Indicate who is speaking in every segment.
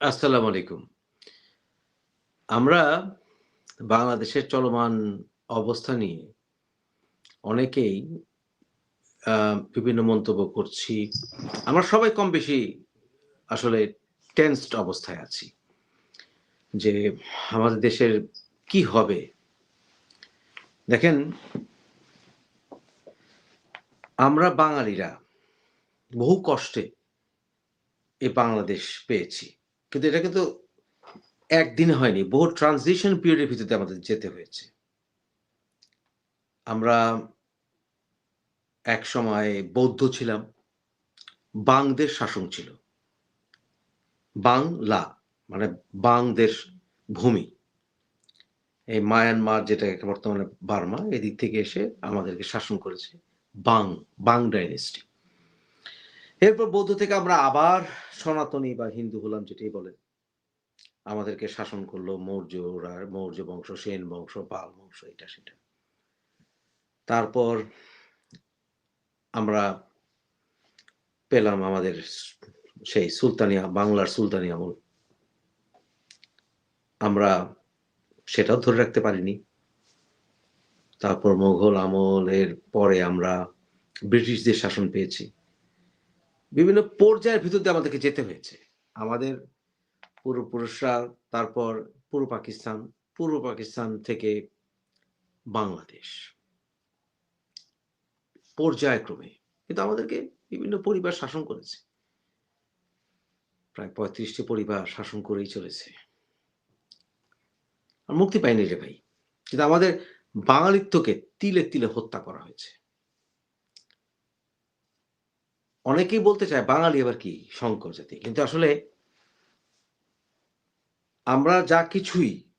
Speaker 1: আসসালামু আলাইকুম। আমরা বাংলাদেশের চলমান অবস্থা নিয়ে অনেকেই বিভিন্ন মন্তব্য করছি। আমরা সবাই কম বেশি আসলে টেন্সড অবস্থায় আছি। যে আমাদের দেশের কি হবে? দেখেন, আমরা বাঙালিরা বহু কষ্টে এই বাংলাদেশ পেয়েছি। কিন্তু এটা কিন্তু একদিনে হয়নি। বহু ট্রানজিশন পিরিয়ড এর ভিতর আমাদের যেতে হয়েছে। আমরা এক সময় বৌদ্ধ ছিলাম। বাংদের শাসন ছিল। বাংলা মানে বাংদের ভূমি। এই মায়ানমার যেটা বর্তমানে বার্মা এদিক থেকে এসে আমাদেরকে শাসন করেছে। বাং, বাং ডাইনেস্টি। এরপর বৌদ্ধ থেকে আমরা আবার সনাতনী বা হিন্দু হলাম যেটাই বলেন। আমাদেরকে শাসন করল মৌর্যরা, মৌর্য বংশ, সেন বংশ, পাল বংশ এটা সেটা। তারপর আমরা পেলাম আমাদের সেই সুলতানিয়া বাংলার সুলতানি আমল। আমরা সেটাও ধরে রাখতে পারিনি। তারপর মোঘল আমলের পরে আমরা ব্রিটিশদের শাসন পেয়েছি। বিভিন্ন পর্যায়ের ভিতর দিয়ে আমাদেরকে যেতে হয়েছে। আমাদের পূর্বপুরুষরা তারপর পূর্ব পাকিস্তান, পূর্ব পাকিস্তান থেকে বাংলাদেশ। পর্যায়ক্রমে। কিন্তু আমাদেরকে বিভিন্ন পরিবার শাসন করেছে। প্রায় পঁয়ত্রিশটি পরিবার শাসন করেই চলেছে। আর মুক্তি পাইনি রে ভাই। কিন্তু আমাদের বাঙালিত্বকে তিলে, তিলে হত্যা করা হয়েছে। অনেকেই বলতে চায় বাঙালি আবার কি সংকর জাতি। কিন্তু আসলে আমরা যা কিছুই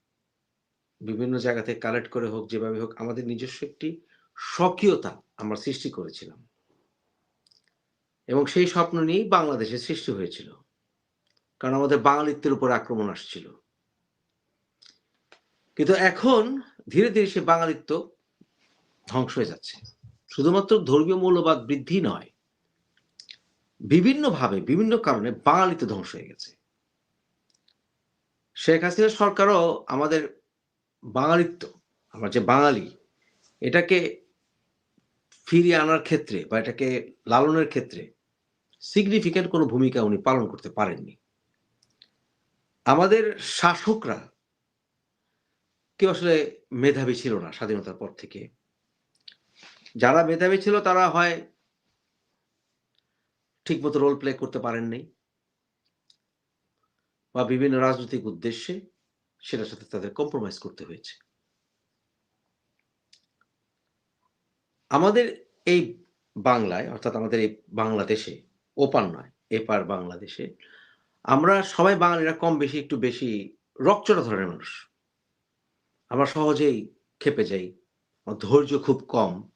Speaker 1: বিভিন্ন জায়গা থেকে কালেক্ট করে হোক যেভাবে হোক আমাদের নিজস্ব একটি স্বকীয়তা আমরা সৃষ্টি করেছিলাম। এবং সেই স্বপ্ন নিয়েই বাংলাদেশের সৃষ্টি হয়েছিল। কারণ আমাদের বাঙালিত্বের উপর আক্রমণ আসছিল। কিন্তু এখন ধীরে, ধীরে সে বাঙালিত্ব ধ্বংস হয়ে যাচ্ছে। শুধুমাত্র ধর্মীয় মূল্যবাদ বৃদ্ধি নয়। বিভিন্নভাবে বিভিন্ন কারণে বাঙালিত্ব ধ্বংস হয়ে গেছে। শেখ হাসিনা সরকারও আমাদের বাঙালিত্ব, আমরা যে বাঙালি এটাকে ফিরিয়ে আনার ক্ষেত্রে বা এটাকে লালনের ক্ষেত্রে সিগনিফিক্যান্ট কোনো ভূমিকা উনি পালন করতে পারেননি। আমাদের শাসকরা কেউ আসলে মেধাবী ছিল না স্বাধীনতার পর থেকে। যারা মেধাবী ছিল তারা হয় ঠিকমতো রোল প্লে করতে পারেন নাই। বা বিভিন্ন রাজনৈতিক উদ্দেশ্যে সেটার সাথে তাদের কম্প্রোমাইজ করতে হয়েছে। আমাদের এই বাংলায় অর্থাৎ আমাদের এই বাংলাদেশে ওপার নয়, এপার বাংলাদেশে আমরা সবাই বাঙালিরা কম বেশি একটু বেশি রগচটা ধরনের মানুষ। আমরা সহজেই ক্ষেপে যাই। ধৈর্য খুব কম।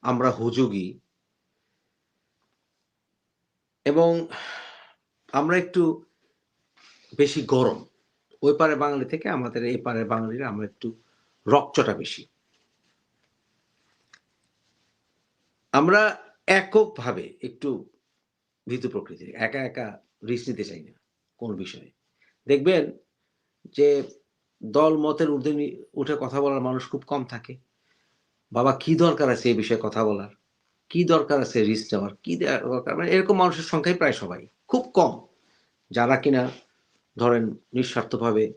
Speaker 1: আমরা হুজুগী। এবং আমরা একটু বেশি গরম। ওই পারে বাঙালি থেকে আমাদের এই পারের বাঙালিরা আমরা একটু রগচটা বেশি। আমরা এককভাবে একটু ভীতু প্রকৃতির। একা, একা রিস্ক নিতে চাই না কোন বিষয়ে। দেখবেন যে দল মতের ঊর্ধ্বে উঠে কথা বলার মানুষ খুব কম থাকে। বাবা কি দরকার আছে এই বিষয়ে কথা বলার? কি দরকার আছে রিস্ক নেওয়ার? কি দরকার? মানে এরকম মানুষের সংখ্যাই প্রায় সবাই। খুব কম। যারা কিনা ধরেন নিঃস্বার্থভাবে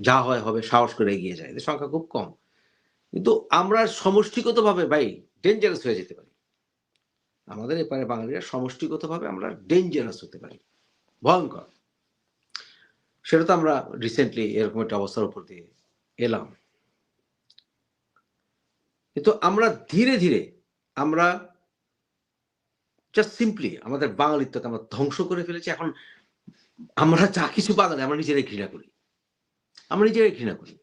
Speaker 1: যা হয় হবে সাহস করে এগিয়ে যায়। এদের সংখ্যা খুব কম। কিন্তু আমরা সমষ্টিগতভাবে ভাই ডেঞ্জারাস হয়ে যেতে পারি। আমাদের এপারে বাঙালিরা সমষ্টিগতভাবে আমরা ডেঞ্জারাস হতে পারি। ভয়ঙ্কর সেটা তো আমরা রিসেন্টলি এরকম একটা অবস্থার উপর দিয়ে এলাম। কিন্তু আমরা ধীরে, ধীরে আমরা জাস্ট সিম্পলি আমাদের বাঙালিত্বকে আমরা ধ্বংস করে ফেলেছি। এখন আমরা যা কিছু বাঙালি আমরা নিজেরাই ঘৃণা করি। আমরা নিজেরাই ঘৃণা করি।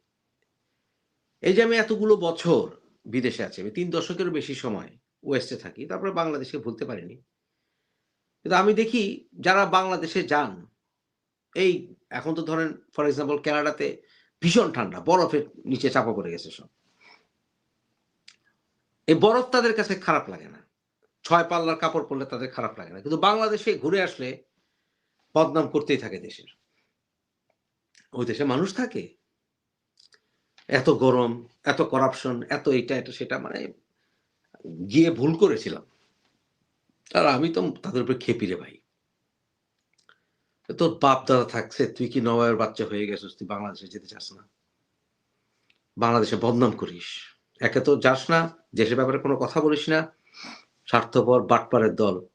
Speaker 1: এই যে আমি এতগুলো বছর বিদেশে আছি। আমি ৩ দশকেরও বেশি সময় ওয়েস্টে থাকি। তারপরে বাংলাদেশকে ভুলতে পারিনি। কিন্তু আমি দেখি যারা বাংলাদেশে যান, এই এখন তো ধরেন ফর এক্সাম্পল কানাডাতে ভীষণ ঠান্ডা। বরফের নিচে চাপা পড়ে গেছে সব। এই বরফ তাদের কাছে খারাপ লাগে না। ছয় পাল্লার কাপড় পরলে তাদের খারাপ লাগে না। কিন্তু বাংলাদেশে ঘুরে আসলে বদনাম করতেই থাকে দেশের। ওই দেশে মানুষ থাকে এত গরম, এত করাপশন এত এটা এটা, সেটা মানে গিয়ে ভুল করেছিলাম আর আমি তো তাদের উপরে খেপি রে ভাই তোর বাপ দাদা থাকছে, তুই কি নবাবের বাচ্চা হয়ে গেছিস তুই বাংলাদেশে যেতে চাস না বাংলাদেশে বদনাম করিস একে তো যাস না, দেশের ব্যাপারে কোনো কথা বলিস না। স্বার্থপর বাটপারের দল।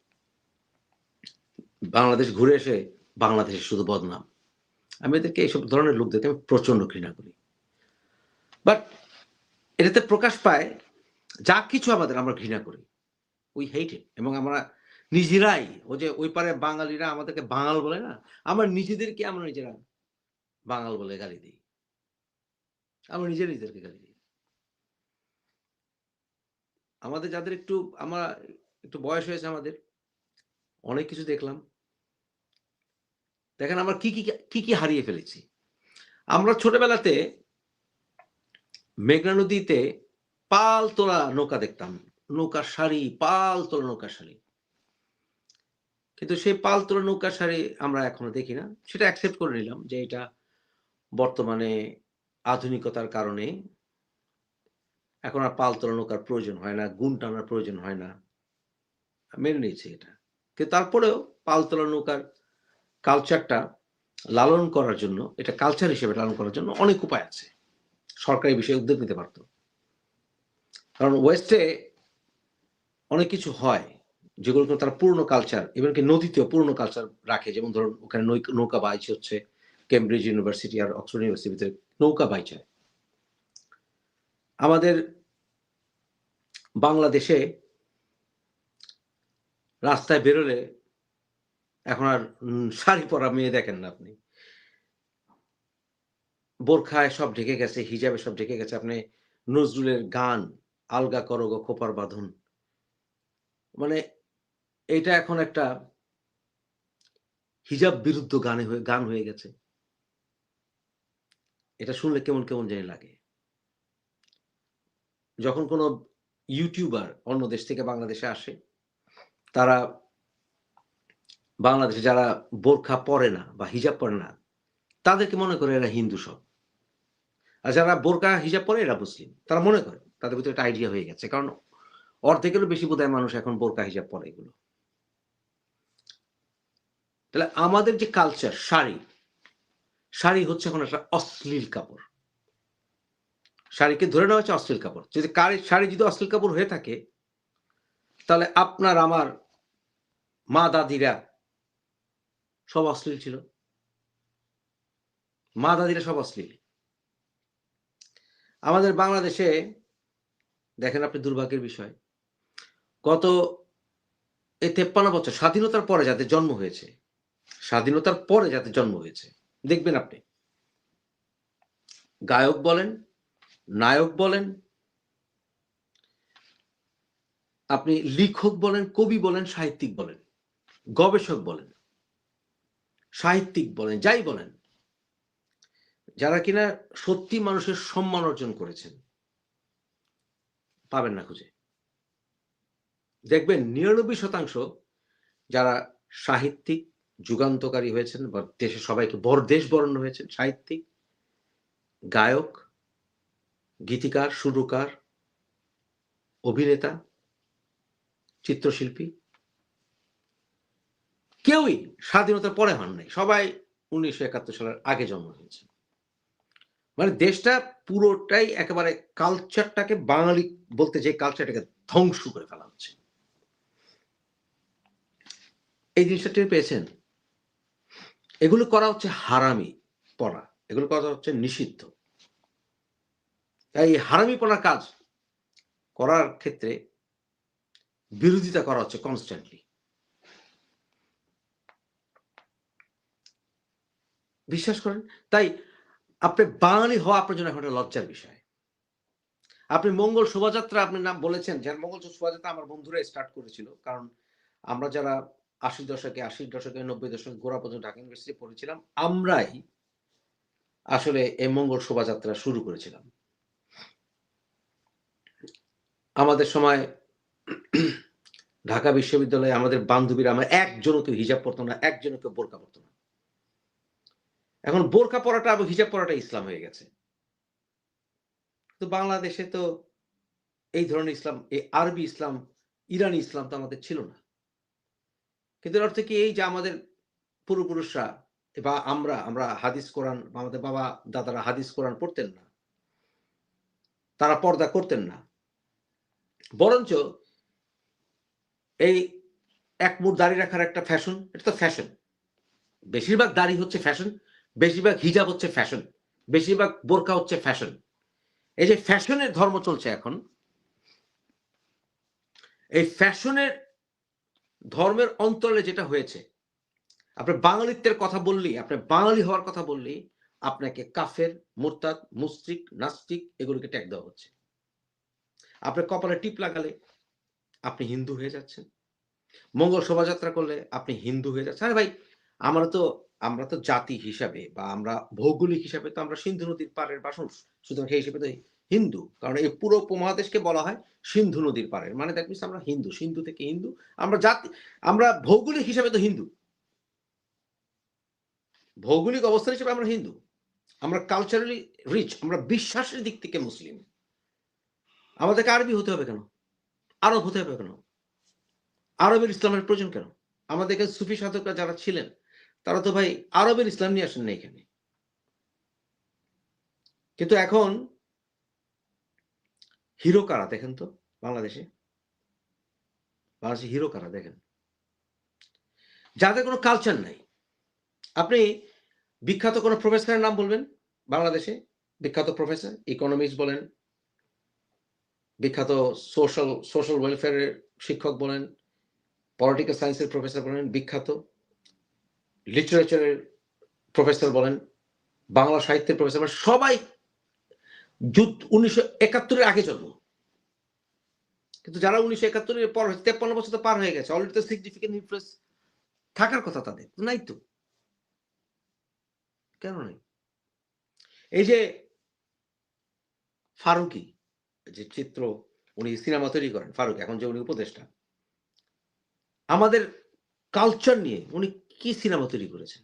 Speaker 1: বাংলাদেশ ঘুরে এসে বাংলাদেশে শুধু বদনাম। আমি এদেরকে এইসব ধরনের লোক দেখে আমি প্রচণ্ড ঘৃণা করি। বাট এটাতে প্রকাশ পায়, যা কিছু আমাদের আমরা ঘৃণা করি। উই হেইট ইট এবং আমরা নিজেরাই, ও যে ওই পারে বাঙালিরা আমাদেরকে বাঙাল বলে না, আমরা নিজেদেরকে আমরা নিজেরা বাঙাল বলে গালি দিই। আমরা নিজের নিজেদেরকে গালি দিই। আমাদের যাদের একটু, আমরা একটু বয়স হয়েছে আমাদের, অনেক কিছু দেখলাম। দেখেন আমরা কি কি কি হারিয়ে ফেলেছি। আমরা ছোটবেলাতে মেঘনা নদীতে পাল তোলা নৌকা দেখতাম। নৌকার শাড়ি পাল তোলা নৌকার শাড়ি কিন্তু সেই পাল তোলা নৌকার শাড়ি আমরা এখনও দেখি না। সেটা অ্যাকসেপ্ট করে নিলাম যে এটা বর্তমানে আধুনিকতার কারণে এখন আর পাল তোলা নৌকার প্রয়োজন হয় না, গুণ টানার প্রয়োজন হয় না। মেনে নিয়েছি এটা। কিন্তু তারপরেও পাল তোলা নৌকার কালচারটা লালন করার জন্য, এটা কালচার হিসেবে লালন করার জন্য অনেক উপায় আছে। সরকারি বিষয়ে উদ্যোগ নিতে পারত। কারণ ওয়েস্টে অনেক কিছু হয় যেগুলো তারা পূর্ণ কালচার কি নদীতেও পূর্ণ কালচার রাখে। যেমন ধরুন ওখানে নৌকা বাইচ হচ্ছে কেমব্রিজ ইউনিভার্সিটি আর অক্সফোর্ড ইউনিভার্সিটিতে নৌকা বাইচ হয়। আমাদের বাংলাদেশে রাস্তায় বেরোলে এখন আর শাড়ি পরা মেয়ে দেখেন না আপনি। বোরখায় সব ঢেকে গেছে, হিজাবে সব ঢেকে গেছে। আপনি নজরুলের গান, আলগা করগ খোপার বাঁধন। মানে এটা এখন একটা হিজাব বিরুদ্ধ গানে গান হয়ে গেছে। এটা শুনলে কেমন কেমন জানি লাগে। যখন কোনো ইউটিউবার অন্য দেশ থেকে বাংলাদেশে আসে, তারা বাংলাদেশে যারা বোরখা পরে না বা হিজাব পরে না, তাদেরকে মনে করে এরা হিন্দু সব। আর যারা বোরকা হিজাব পরে এরা মুসলিম। তারা মনে করে, তাদের ভিতরে একটা আইডিয়া হয়ে গেছে। কারণ অর্ধেকেরও বেশি বোধহয় মানুষ এখন বোরকা হিজাব পরে এগুলো। তাহলে আমাদের যে কালচার শাড়ি শাড়ি হচ্ছে এখন একটা অশ্লীল কাপড়। শাড়িকে ধরে নেওয়া হচ্ছে অশ্লীল কাপড়। যদি শাড়ি যদি অশ্লীল কাপড় হয়ে থাকে, তাহলে আপনার, আমার মা দাদিরা সব অশ্লীল ছিল। মা দাদিরা সব অশ্লীল। আমাদের বাংলাদেশে, দেখেন আপনি দুর্ভাগ্যের বিষয়, গত এই তেপ্পান্ন বছর স্বাধীনতার পরে যাতে জন্ম হয়েছে, স্বাধীনতার পরে যাতে জন্ম হয়েছে, দেখবেন আপনি। গায়ক বলেন নায়ক বলেন, আপনি লিখক বলেন, কবি বলেন, সাহিত্যিক বলেন, গবেষক বলেন, সাহিত্যিক বলেন, যাই বলেন, যারা কিনা সত্যি মানুষের সম্মান অর্জন করেছেন, পাবেন না খুঁজে। দেখবেন নিরানব্বই শতাংশ যারা সাহিত্যিক, যুগান্তকারী হয়েছেন বা দেশে সবাইকে বড় দেশ বরণ হয়েছেন, সাহিত্যিক, গায়ক গীতিকার, সুরকার, অভিনেতা, চিত্রশিল্পী। কেউই স্বাধীনতার পরে হন নাই। সবাই উনিশশো একাত্তর সালের আগে জন্ম হয়েছে। মানে দেশটা পুরোটাই একেবারে কালচারটাকে বাঙালি বলতে যে কালচারটাকে ধ্বংস করে ফেলা হচ্ছে। এই জিনিসটা টের পেয়েছেন? এগুলো করা হচ্ছে হারামি পড়া এগুলো করা হচ্ছে নিষিদ্ধ। তাই হারামি পড়ার কাজ করার ক্ষেত্রে বিরোধিতা করা হচ্ছে কনস্ট্যান্টলি বিশ্বাস করেন? তাই আপনি বাঙালি হওয়া আপনার জন্য এখন একটা লজ্জার বিষয়। আপনি মঙ্গল শোভাযাত্রা আপনি নাম বলেছেন যে মঙ্গল শোভাযাত্রা আমার বন্ধুরা স্টার্ট করেছিল, কারণ আমরা যারা আশি দশকে আশি দশকে, নব্বই দশকে গোড়া পর্যন্ত ঢাকা ইউনিভার্সিটি পড়েছিলাম, আমরাই আসলে এই মঙ্গল শোভাযাত্রা শুরু করেছিলাম। আমাদের সময় ঢাকা বিশ্ববিদ্যালয়ে আমাদের বান্ধবীরা আমার একজনও কেউ হিজাব পড়তো না, একজনও কেউ বোরকা পড়তো না। এখন বোরকা পরাটা এবং হিজাব পরাটা ইসলাম হয়ে গেছে। তো বাংলাদেশে তো এই ধরনের ইসলাম, এই আরবি ইসলাম, ইরানি ইসলাম তো আমাদের ছিল না। কিন্তু এর অর্থ কি? এই যে আমাদের পূর্বপুরুষরা বা আমরা আমরা হাদিস কোরআন, আমাদের বাবা দাদারা হাদিস কোরআন পড়তেন না, তারা পর্দা করতেন না। বরঞ্চ এই এক মুঠ দাড়ি রাখার একটা ফ্যাশন এটা তো ফ্যাশন বেশিরভাগ দাড়ি হচ্ছে ফ্যাশন বেশিরভাগ হিজাব হচ্ছে ফ্যাশন বেশিরভাগ বোরকা হচ্ছে ফ্যাশন এই যে ফ্যাশনের ধর্ম চলছে এখন, এই ফ্যাশনের ধর্মের অন্তরে যেটা হয়েছে আপনার বাঙালিত্বের কথা বললেই আপনার বাঙালি হওয়ার কথা বললেই আপনাকে কাফের, মোরতাদ মুস্তিক নাস্তিক এগুলোকে ট্যাগ দেওয়া হচ্ছে। আপনার কপালে টিপ লাগালে আপনি হিন্দু হয়ে যাচ্ছেন। মঙ্গল শোভাযাত্রা করলে আপনি হিন্দু হয়ে যাচ্ছেন। আরে ভাই, আমরা তো আমরা তো জাতি হিসাবে বা আমরা ভৌগোলিক হিসাবে তো আমরা সিন্ধু নদীর পাড়ের বাসন, সুতরাং সেই হিসেবে তো হিন্দু। কারণ এই পুরো উপমহাদেশকে বলা হয় সিন্ধু নদীর পাড়ের। মানে দ্যাট মিনস আমরা হিন্দু, সিন্ধু থেকে হিন্দু। আমরা জাতি, আমরা ভৌগোলিক হিসাবে তো হিন্দু। ভৌগোলিক অবস্থান হিসেবে আমরা হিন্দু। আমরা কালচারালি রিচ আমরা বিশ্বাসের দিক থেকে মুসলিম। আমাদেরকে আরবি হতে হবে কেন? আরব হতে হবে কেন? আরবের ইসলামের প্রয়োজন কেন? আমাদের এখানে সুফি সাধকরা যারা ছিলেন, তারা তো ভাই আরবের ইসলাম নিয়ে আসেন না এখানে। কিন্তু এখন হিরো কারা দেখেন তো বাংলাদেশে? বাংলাদেশে হিরো কারা দেখেন? যাদের কোনো কালচার নাই। আপনি বিখ্যাত কোনো প্রফেসরের নাম বলবেন? বাংলাদেশে বিখ্যাত প্রফেসর ইকোনমিক্স বলেন বিখ্যাত সোশ্যাল সোশ্যাল ওয়েলফেয়ারের শিক্ষক বলেন পলিটিক্যাল সায়েন্সের প্রফেসর বলেন, বিখ্যাত। লিটারেচারের প্রফেসর বলেন, বাংলা সাহিত্যের প্রফেসর বলেন, সবাই যুদ্ধ উনিশশো একাত্তরের আগে জন্ম। কিন্তু যারা উনিশশো একাত্তরের পর তেপ্পান্ন বছর তো পার হয়ে গেছে অলরেডি তো সিগনিফিকেন্ট ইনফ্লুয়েন্স থাকার কথা তাদের নাই তো। কেন নাই? এই যে ফারুকি যে চিত্র উনি সিনেমা তৈরি করেন, ফারুক, এখন যে উনি উপদেষ্টা। আমাদের কালচার নিয়ে উনি কি সিনেমা তৈরি করেছেন?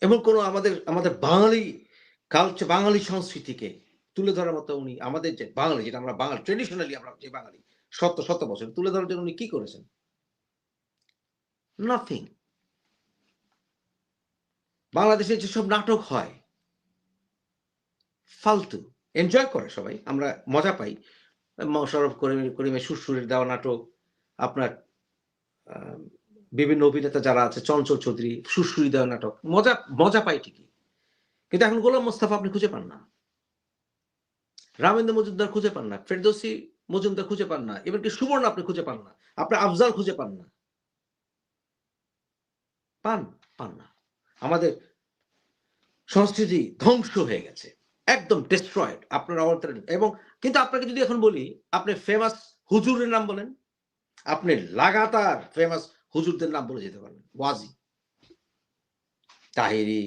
Speaker 1: এমন কোন আমাদের আমাদের বাঙালি কালচার বাঙালি সংস্কৃতিকে তুলে ধরার মতো উনি আমাদের যে বাঙালি, যেটা আমরা বাঙালি ট্রেডিশনালি আমরা যে বাঙালি, শত শত বছর তুলে ধরার জন্য উনি কি করেছেন? নাথিং বাংলাদেশে যেসব নাটক হয় ফালতু। এনজয় করে সবাই, আমরা মজা পাই। মশারফ করিমের করিমের সুরসুরের দেওয়া নাটক, আপনার বিভিন্ন অভিনেতা যারা আছে, চঞ্চল চৌধুরী সুরসুরি দেওয়া নাটক, মজা মজা পাই ঠিকই। কিন্তু এখন গোলাম মোস্তাফা আপনি খুঁজে পান না। রামেন্দ্র মজুমদার খুঁজে পান না, ফেরদৌসি মজুমদার খুঁজে পান না এমনকি সুবর্ণ আপনি খুঁজে পান না আপনি আফজাল খুঁজে পান না। পান পান না। আমাদের সংস্কৃতি ধ্বংস হয়ে গেছে। একদম ডিস্ট্রয়েড আপনার এবং কিন্তু আপনাকে যদি এখন বলি, আপনি ফেমাস হুজুরের নাম বলেন, আপনি লাগাতার ফেমাস হুজুরদের নাম বলে যেতে পারবেন। ওয়াজি, তাহিরি,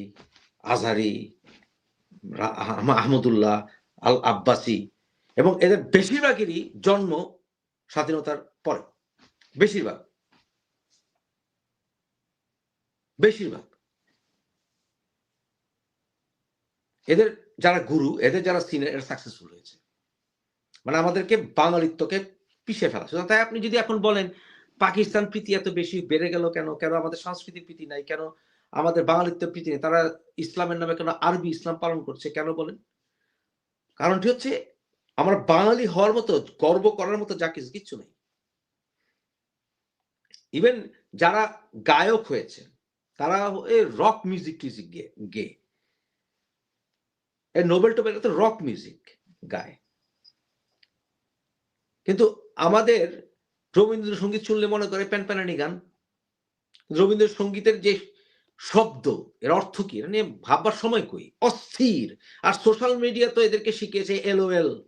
Speaker 1: আজহারি আহমদুল্লাহ আল আব্বাসি এবং এদের বেশিরভাগেরই জন্ম স্বাধীনতার পরে। বেশিরভাগ। বেশিরভাগ। এদের যারা গুরু, এদের যারা সিনিয়র, এরা সাকসেসফুল হয়েছে। মানে আমাদেরকে বাঙালিত্বকে পিছিয়ে ফেলা। সুতরাং তাই আপনি যদি এখন বলেন, পাকিস্তান প্রীতি এত বেশি বেড়ে গেল কেন? কেন আমাদের সংস্কৃতির প্রীতি নাই? কেন আমাদের বাঙালিত্ব প্রীতি নেই? তারা ইসলামের নামে কেন আরবি ইসলাম পালন করছে? কেন বলেন? কারণটি হচ্ছে, আমরা বাঙালি হওয়ার মতো, গর্ব করার মতো যা কিছু, কিচ্ছু নেই। ইভেন যারা গায়ক হয়েছে, তারা রক মিউজিক টিউজিক গে নোবেল টোবেল তো রক মিউজিক গায় কিন্তু আমাদের রবীন্দ্রসঙ্গীত শুনলে মনে করে প্যান প্যানানি গান। রবীন্দ্রসঙ্গীতের যে শব্দ, এর অর্থ কি? এটা নিয়ে ভাববার সময় কই? অস্থির। আর সোশ্যাল মিডিয়া তো এদেরকে শিখিয়েছে এলওএল।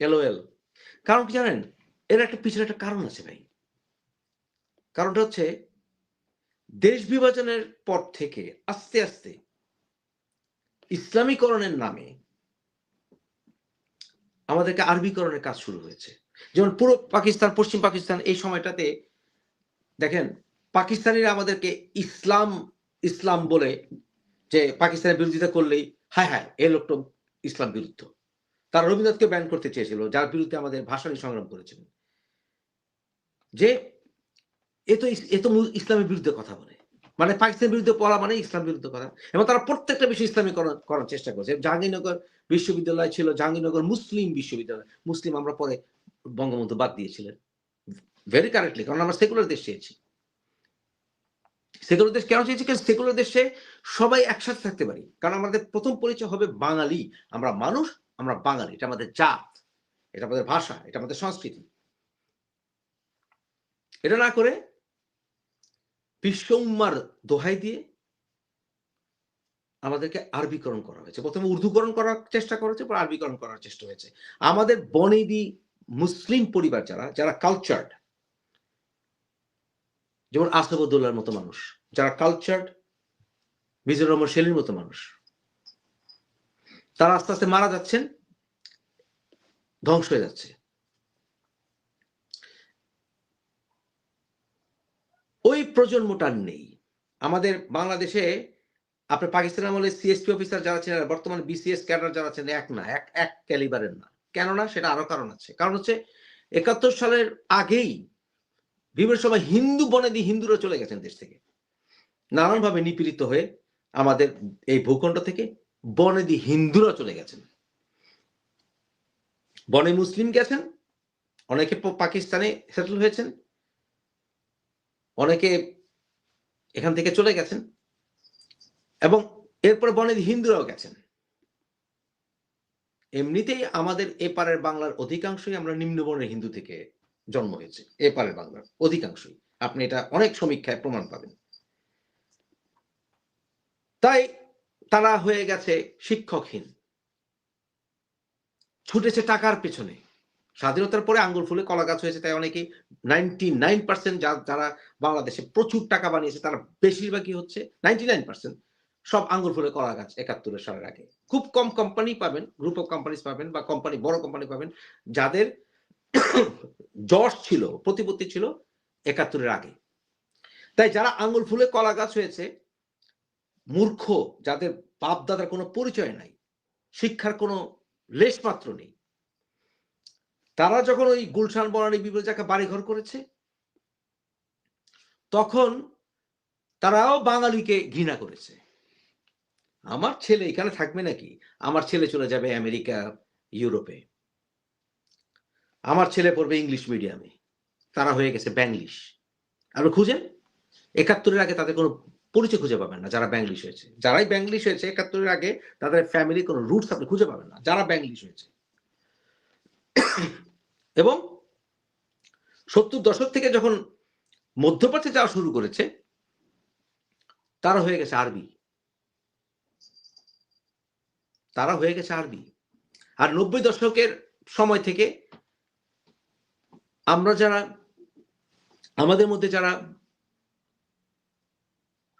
Speaker 1: এলওএল। কারণ কি জানেন? এর একটা পিছনে একটা কারণ আছে ভাই। কারণটা হচ্ছে, দেশ বিভাজনের পর থেকে আস্তে আস্তে ইসলামীকরণের নামে আমাদেরকে আরবিকরণের কাজ শুরু হয়েছে। যেমন পুরো পাকিস্তান, পশ্চিম পাকিস্তান এই সময়টাতে দেখেন, পাকিস্তানিরা আমাদেরকে ইসলাম ইসলাম বলে যে পাকিস্তানের বিরোধিতা করলেই, হায় হায় এ লোকটা ইসলাম বিরুদ্ধ। তারা রবীন্দ্রনাথকে ব্যান করতে চেয়েছিল, যার বিরুদ্ধে আমাদের ভাষণী সংগ্রাম করেছিলেন যে, এ তো এ তো ইসলামের বিরুদ্ধে কথা বলে। মানে পাকিস্তানের বিরুদ্ধে পড়া মানে ইসলাম বিরুদ্ধে কথা এবং তারা প্রত্যেকটা বিষয় ইসলামী করার চেষ্টা করছে। জাহাঙ্গীরনগর বিশ্ববিদ্যালয় ছিল জাহাঙ্গীরনগর মুসলিম বিশ্ববিদ্যালয়। মুসলিম আমরা পরে বঙ্গবন্ধু বাদ দিয়েছিলেন। ভেরি কারেক্টলি কারণ আমরা সেকুলার দেশ চেয়েছি। সেকুলার দেশ কেন চেয়েছি? কারণ সেকুলার দেশে সবাই একসাথে থাকতে পারি। কারণ আমাদের প্রথম পরিচয় হবে বাঙালি। আমরা মানুষ, আমরা বাঙালি। এটা আমাদের জাত। এটা আমাদের ভাষা। এটা আমাদের সংস্কৃতি। এটা না করে বিশ্ব উম্মার দোহাই দিয়ে আমাদেরকে আরবিকরণ করা হয়েছে। প্রথমে উর্দুকরণ করার চেষ্টা করেছে, পরে আরবিকরণ করার চেষ্টা হয়েছে। আমাদের বনেদি মুসলিম পরিবার যারা যারা কালচার্ড যেমন আসাবুদ্দোল্লার মতো মানুষ, যারা কালচার্ড মিজুর রহমান শেলির মতো মানুষ, তারা আস্তে আস্তে মারা যাচ্ছেন, ধ্বংস হয়ে যাচ্ছে। ওই প্রজন্মটা আর নেই। আমাদের বাংলাদেশে, আপনার পাকিস্তান আমলে সিএসপি অফিসার যারা ছিলেন বর্তমানে বিসিএস ক্যাডার যারা ছিলেন, এক না, এক এক ক্যালিবারের না। কেননা, সেটা আরও কারণ আছে। কারণ হচ্ছে, একাত্তর সালের আগেই বিভিন্ন সময় হিন্দু বনেদি হিন্দুরা চলে গেছেন দেশ থেকে। নানানভাবে নিপীড়িত হয়ে আমাদের এই ভূখণ্ড থেকে বনেদি হিন্দুরা চলে গেছেন। বনে মুসলিম গেছেন, অনেকে পাকিস্তানে সেটেল হয়েছেন। অনেকে এখান থেকে চলে গেছেন এবং এরপরে বনেদি হিন্দুরাও গেছেন। এমনিতেই আমাদের এপারের বাংলার অধিকাংশই আমরা নিম্নবর্ণের হিন্দু থেকে জন্ম হয়েছে, এপারের বাংলার অধিকাংশই। আপনি এটা অনেক সমীক্ষায় প্রমাণ পাবেন। তাই তারা হয়ে গেছে শিক্ষকহীন। ছুটেছে টাকার পেছনে। স্বাধীনতার পরে আঙ্গুর ফুলে কলা গাছ হয়েছে, তাই অনেকেই নাইনটি নাইন পার্সেন্ট যারা বাংলাদেশে প্রচুর টাকা বানিয়েছে, তারা বেশিরভাগই হচ্ছে নাইনটি নাইন পার্সেন্ট সব আঙ্গুর ফুলে কলা গাছ একাত্তরের সালের আগে। খুব কম কোম্পানি পাবেন গ্রুপ অফ কোম্পানিজ পাবেন বা কোম্পানি বড় কোম্পানি পাবেন, যাদের যশ ছিল, প্রতিপত্তি ছিল একাত্তরের আগে। তাই যারা আঙ্গুল ফুলে কলা গাছ হয়েছে, মূর্খ, যাদের বাপ দাদার কোনো পরিচয় নাই, শিক্ষার কোনো লেশমাত্র নেই তারা যখন ওই গুলশান বনানী বিভিন্ন জায়গায় বাড়িঘর করেছে, তখন তারাও বাঙালিকে ঘৃণা করেছে। আমার ছেলে এখানে থাকবে নাকি? আমার ছেলে চলে যাবে আমেরিকা, ইউরোপে। আমার ছেলে পড়বে ইংলিশ মিডিয়ামে। তারা হয়ে গেছে ব্যাংলিশ। আপনি খুঁজেন একাত্তরের আগে তাদের কোনো পরিচয় খুঁজে পাবেন না যারা ব্যাংলিশ হয়েছে। যারাই ব্যাংলিশ হয়েছে একাত্তরের আগে তাদের ফ্যামিলি কোনো রুটস আপনি খুঁজে পাবেন না। যারা ব্যাংলিশ হয়েছে। এবং সত্তর দশক থেকে যখন মধ্যপ্রাচ্যে যাওয়া শুরু করেছে, তারা হয়ে গেছে আরবি। তারা হয়ে গেছে আরবি। আর নব্বই দশকের সময় থেকে আমরা যারা, আমাদের মধ্যে যারা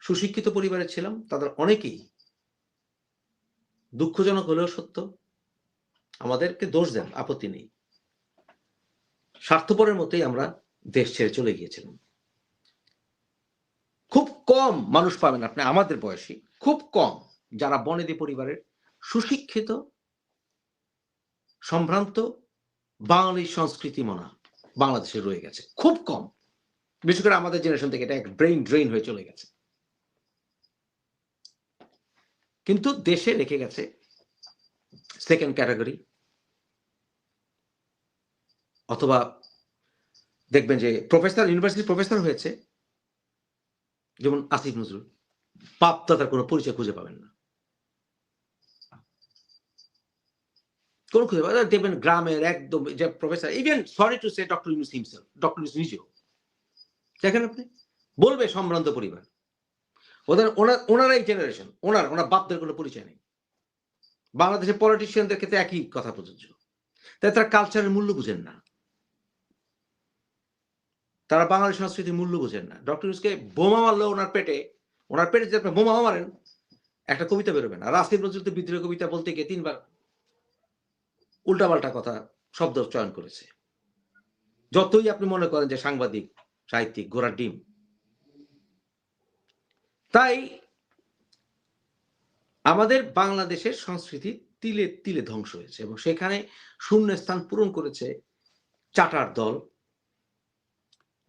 Speaker 1: সুশিক্ষিত পরিবারে ছিলাম, তাদের অনেকেই দুঃখজনক হলেও সত্য, আমাদেরকে দোষ দেন, আপত্তি নেই। স্বার্থপরের মতোই আমরা দেশ ছেড়ে চলে গিয়েছিলাম। খুব কম মানুষ পাবেন আপনি, আমাদের বয়সী, খুব কম যারা বনেদি পরিবারের সুশিক্ষিত, সম্ভ্রান্ত বাঙালি সংস্কৃতি মনা বাংলাদেশে রয়ে গেছে। খুব কম। বিশেষ করে আমাদের জেনারেশন থেকে এটা এক ব্রেইন ড্রেইন হয়ে চলে গেছে। কিন্তু দেশে রেখে গেছে সেকেন্ড ক্যাটাগরি অথবা দেখবেন যে প্রফেসর ইউনিভার্সিটি প্রফেসর হয়েছে, যেমন আসিফ নজরুল। বাপ দাদার কোনো পরিচয় খুঁজে পাবেন না। কোন খুঁজে পাবেন দেখবেন গ্রামের একদম যে professor even sorry to say doctor Yunus himself doctor Yunus নিজেও। দেখেন আপনি? বলবে সম্ভ্রান্ত পরিবার। ওদের ওনার ওনারাই জেনারেশন ওনার ওনার বাপদের কোনো পরিচয় নেই। বাংলাদেশের পলিটিশিয়ানদের ক্ষেত্রে একই কথা প্রযোজ্য। তাই তারা কালচারের মূল্য বুঝেন না। তারা বাঙালি সংস্কৃতির মূল্য বুঝেন না। ডক্টর ইউনুসকে বোমা মারলো ওনার পেটে ওনার পেটে যে আপনি বোমা মারেন, একটা কবিতা বেরোবে না। রাসিফ নজরুল তো বিদ্রোহ কবিতা বলতে গিয়ে তিনবার উল্টাপাল্টা কথা, শব্দ চয়ন করেছে। যতই আপনি মনে করেন যে সাংবাদিক, সাহিত্যিক গোড়ার ডিম। তাই আমাদের বাংলাদেশের সংস্কৃতি তিলে তিলে ধ্বংস হয়েছে এবং সেখানে শূন্য স্থান পূরণ করেছে চাটার দল।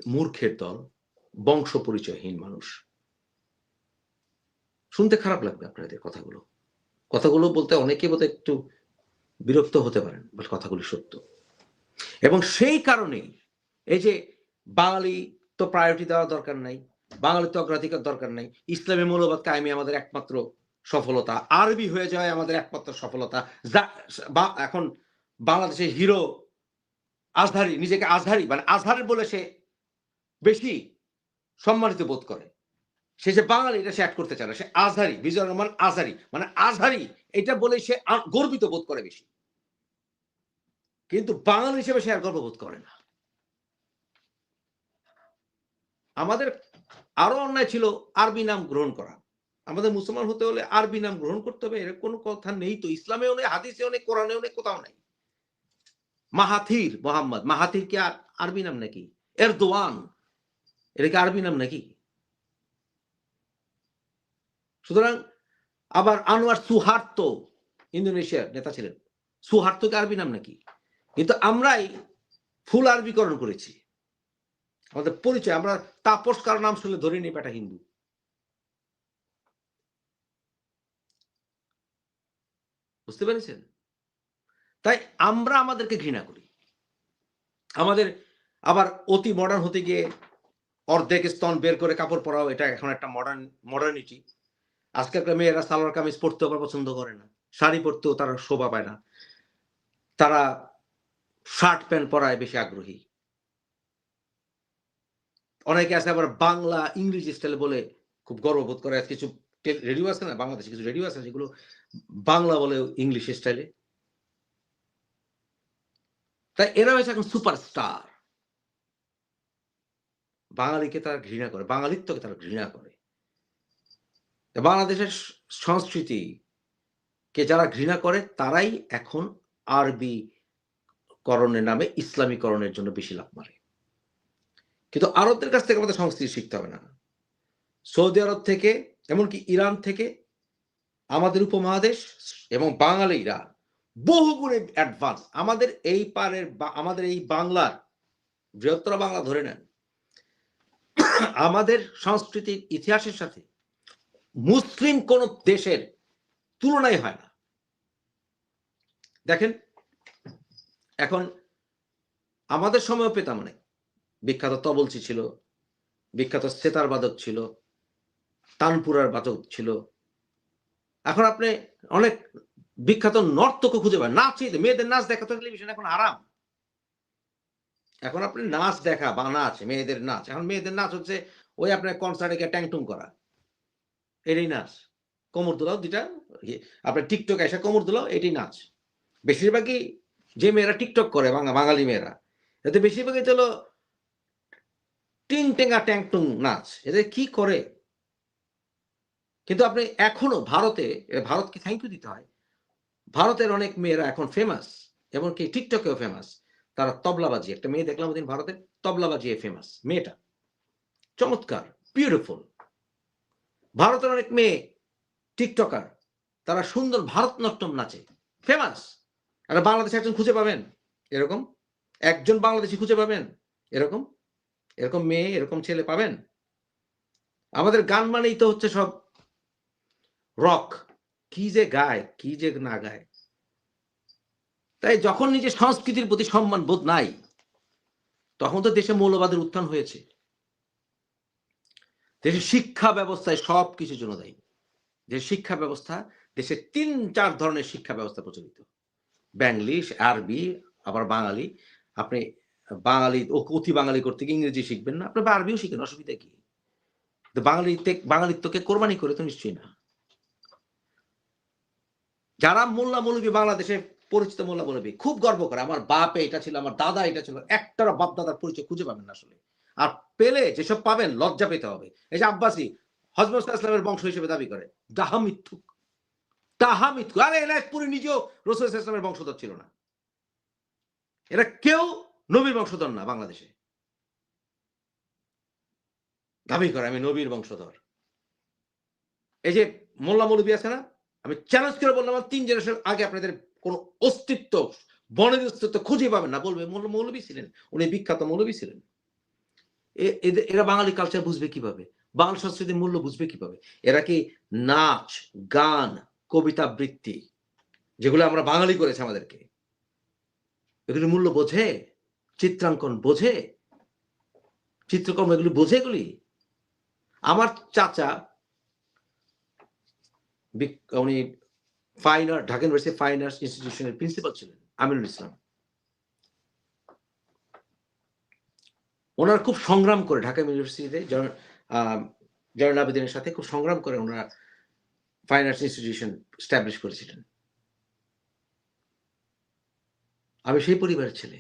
Speaker 1: মূর্খের দল বংশ পরিচয়হীন মানুষ। শুনতে খারাপ লাগবে আপনাদের কথাগুলো। কথাগুলো বলতে অনেকে বোধ একটু বিরক্ত হতে পারেন কথাগুলি সত্য। এবং সেই কারণেই এই যে বাঙালি তো প্রায়োরিটি দেওয়া দরকার নাই, বাঙালি তো অগ্রাধিকার দরকার নাই, ইসলামী মৌলবাদ কায়েমি আমাদের একমাত্র সফলতা, আরবি হয়ে যাওয়া আমাদের একমাত্র সফলতা। বা- এখন বাংলাদেশের হিরো আজহারি, নিজেকে আজহারি মানে আজহারি বলে সে বেশি সম্মানিত বোধ করে। সে যে বাঙালি, এটা সে অ্যাড করতে চায় না। সে আজহারি বিজয় রহমান আজহারি। মানে আজহারি, এটা বলে সে গর্বিত বোধ করে বেশি। কিন্তু বাঙালি হিসেবে সে আর গর্ববোধ করে না। আমাদের আরও অন্যায় ছিল আরবি নাম গ্রহণ করা। আমাদের মুসলমান হতে হলে আরবি নাম গ্রহণ করতে হবে, এর কোনো কথা নেই তো। ইসলামেও নেই, হাদিসেও নেই, কোরআনেও নেই, কোথাও নেই। মাহাথির মোহাম্মদ, মাহাথির কি আর আরবি নাম নাকি? এরদোয়ান এটা কি আরবি নাম নাকি? সুতরাং আবার আনোয়ার সুহার্তো ইন্দোনেশিয়ার নেতা ছিলেন। সুহার্তো কি আরবি নাম নাকি? কিন্তু আমরাই ফুল আরবিকরণ করেছি। আমাদের পরিচয়, আমরা তাপস কারও নাম শুনলে ধরে নিই বেটা হিন্দু। বুঝতে পেরেছেন? তাই আমরা আমাদেরকে ঘৃণা করি। আমাদের আবার অতি মডার্ন হতে গিয়ে অর্ধেক স্তন বের করে কাপড় পরাও এটা এখন একটা মডার্ন মডার্নিটি আজকালকার মেয়েরা সালোয়ার কামিজ পরতে আবার পছন্দ করে না। শাড়ি পরতেও তারা শোভা পায় না। তারা শার্ট প্যান্ট পরায় বেশি আগ্রহী। অনেকে আছে আবার বাংলা, ইংরেজি স্টাইল বলে খুব গর্ববোধ করে। কিছু রেডিও আছে না? বাংলাদেশে কিছু রেডিও আছে যেগুলো বাংলা বলে ইংলিশ স্টাইলে তাই এরা হয়েছে এখন সুপারস্টার বাঙালিকে তারা ঘৃণা করে, বাঙালিত্বকে তারা ঘৃণা করে। বাংলাদেশের সংস্কৃতি কে যারা ঘৃণা করে, তারাই এখন আরবি করণের নামে ইসলামীকরণের জন্য বেশি লাভ মারে। কিন্তু আরবদের কাছ থেকে আমাদের সংস্কৃতি শিখতে হবে না। সৌদি আরব থেকে, এমনকি ইরান থেকে আমাদের উপমহাদেশ এবং বাঙালিরা বহু গুণে অ্যাডভান্স আমাদের এই পারের আমাদের এই বাংলার, বৃহত্তর বাংলা ধরে নেন। আমাদের সংস্কৃতির ইতিহাসের সাথে মুসলিম কোন দেশের তুলনাই হয় না। দেখেন, এখন আমাদের সময়ও পেতাম অনেক। বিখ্যাত তবলচি ছিল, বিখ্যাত সেতার বাদক ছিল, তানপুরার বাদক ছিল। এখন আপনি অনেক বিখ্যাত নর্তক খুঁজে পান। নাচ মেয়েদের নাচ দেখা তো টেলিভিশন এখন আরাম এখন আপনি নাচ দেখা বা নাচ মেয়েদের নাচ। এখন মেয়েদের নাচ হচ্ছে ওই আপনার কনসার্টে গিয়ে ট্যাংটুং করা। এটাই নাচ। কোমর দোলাও দুটা ইয়ে, আপনার টিকটক এসে কোমর দোলাও এটাই নাচ। বেশিরভাগই যে মেয়েরা টিকটক করে বাঙালি মেয়েরা এতে বেশিরভাগই চলো টিং টেঙ্গা ট্যাংটুং নাচ। এদের কি করে? কিন্তু আপনি এখনও ভারতে ভারতকে থ্যাংক ইউ দিতে হয়। ভারতের অনেক মেয়েরা এখন ফেমাস এমনকি টিকটকেও ফেমাস তারা তবলাবাজি, একটা মেয়ে দেখলাম ওদিন ভারতের তবলাবাজি ফেমাস মেয়েটা। চমৎকার বিউটিফুল ভারতের অনেক মেয়ে, টিকটকার, তারা সুন্দর ভারতনাট্যম নাচে। ফেমাস আর বাংলাদেশে একজন খুঁজে পাবেন, এরকম। একজন বাংলাদেশি খুঁজে পাবেন, এরকম। এরকম মেয়ে, এরকম ছেলে পাবেন। আমাদের গান মানেই তো হচ্ছে সব রক কি যে গায়, কি যে না গায়। তাই যখন নিজের সংস্কৃতির প্রতি সম্মান বোধ নাই, তখন তো দেশে মৌলবাদের উত্থান হয়েছে। দেশের শিক্ষা ব্যবস্থায় সব কিছুর জন্য দায়ী। দেশের শিক্ষা ব্যবস্থা, দেশে তিন চার ধরনের শিক্ষা ব্যবস্থা প্রচলিত। ব্যাংলিশ আরবি, আবার বাঙালি। আপনি বাঙালি ও অতি বাঙালি করতে গিয়ে ইংরেজি শিখবেন না, আপনি আরবিও শিখেন, অসুবিধা কি? বাঙালিতে বাঙালিত্বকে কোরবানি করে তো নিশ্চয়ই না। যারা মোল্লা মৌলবী বাংলাদেশে পরিচিত মোল্লা মৌলবী খুব গর্ব করে। আমার বাপে এটা ছিল, আমার দাদা এটা ছিল। একটারা বাপ দাদার পরিচয় খুঁজে পাবেন না আসলে। আর পেলে যেসব পাবেন, লজ্জা পেতে হবে। এই যে আব্বাসী, হজরত ইসলামের বংশ হিসেবে দাবি করে ডাহা মিথ্যুক। তাহা মিথ্যুক। আরে এলায়তপুরে নিজেও রসুল ইসলামের বংশধর ছিল না। এরা কেউ নবীর বংশধর না বাংলাদেশে। দাবি করে, আমি নবীর বংশধর। এই যে মোল্লা মৌলবী আছে না? আমি চ্যালেঞ্জ করে বললাম তিন জেনারেশন আগে আপনাদের কোন অস্তিত্ব, বনের অস্তিত্ব খুঁজে পাবেন না। বলবে মৌলবী ছিলেন। উনি বিখ্যাত মৌলবী ছিলেন। এরা বাঙালি কালচার বুঝবে কীভাবে? বাংলা সংস্কৃতির মূল্য বুঝবে কীভাবে? এরা কি নাচ, গান, কবিতা বৃত্তি যেগুলো আমরা বাঙালি করেছে আমাদেরকে, এগুলির মূল্য বোঝে? চিত্রাঙ্কন বোঝে? চিত্রকর্ম এগুলি বোঝে এগুলি? আমার চাচা উনি fine art Dhaka university fine arts ইনস্টিটিউশনের principal ছিলেন, আমিনুল ইসলাম। ওনার খুব সংগ্রাম করে ঢাকা ইউনিভার্সিটিতে জয়নাল আবেদিনের সাথে খুব সংগ্রাম করে ওনারা ফাইন আর্টস ইনস্টিটিউশন স্ট্যাবলিশ করেছিলেন। আমি সেই পরিবারের ছেলে।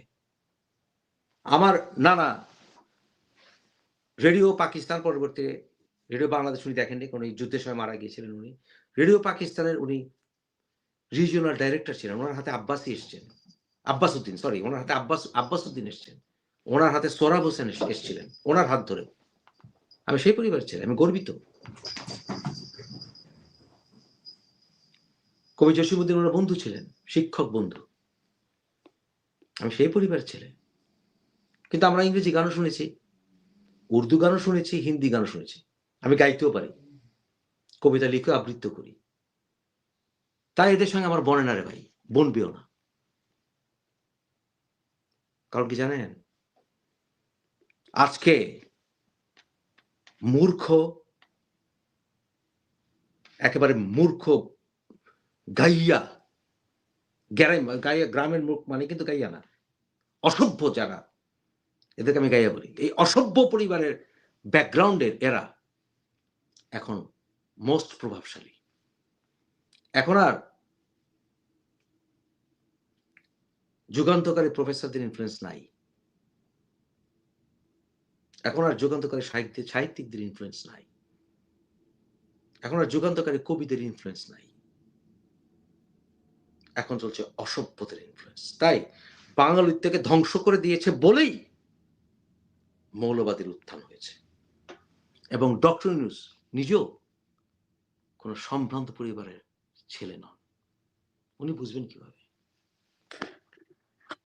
Speaker 1: আমার নানা রেডিও পাকিস্তান পরবর্তী রেডিও বাংলাদেশ উনি দেখেননি, কোন যুদ্ধের সময় মারা গিয়েছিলেন উনি। রেডিও পাকিস্তানের উনি রিজিওনাল ডাইরেক্টর ছিলেন, ওনার হাতে আব্বাসি এসছেন। আব্বাস উদ্দিন সরি ওনার হাতে আব্বাস আব্বাস উদ্দিন এসছেন। ওনার হাতে সোরাব হোসেন এস- এসছিলেন, ওনার হাত ধরে। আমি সেই পরিবারের ছেলে, আমি গর্বিত। কবি জসিমুদ্দিন ওনার বন্ধু ছিলেন, শিক্ষক বন্ধু। আমি সেই পরিবারের ছেলে। কিন্তু আমরা ইংরেজি গানও শুনেছি, উর্দু গানও শুনেছি, হিন্দি গানও শুনেছি। আমি গাইতেও পারি। কবিতা লিখে আবৃত্ত করি। তাই এদের সঙ্গে আমার বনে না রে ভাই বনবেও না। কারণ কি জানেন? আজকে মূর্খ, একেবারে মূর্খ গাইয়া গাইয়া, গ্রামের মূর্খ মানে কিন্তু গাইয়া না, অসভ্য যারা, এদেরকে আমি গাইয়া বলি। এই অসভ্য পরিবারের ব্যাকগ্রাউন্ডের এরা এখন মোস্ট প্রভাবশালী। এখন আর যুগান্তকারী প্রফেসরদের ইনফ্লুয়েন্স নাই। এখন আর যুগান্তকারী সাহিত্য সাহিত্যিকদের ইনফ্লুয়েন্স নাই। এখন আর যুগান্তকারী কবিদের ইনফ্লুয়েন্স নাই। এখন চলছে অসভ্যদের ইনফ্লুয়েন্স তাই বাঙালিত্বকে ধ্বংস করে দিয়েছে বলেই মৌলবাদীর উত্থান হয়েছে। এবং ডক্টর নিউজ নিজেও কোনো সম্ভ্রান্ত পরিবারের ছেলে নন। উনি বুঝবেন কীভাবে?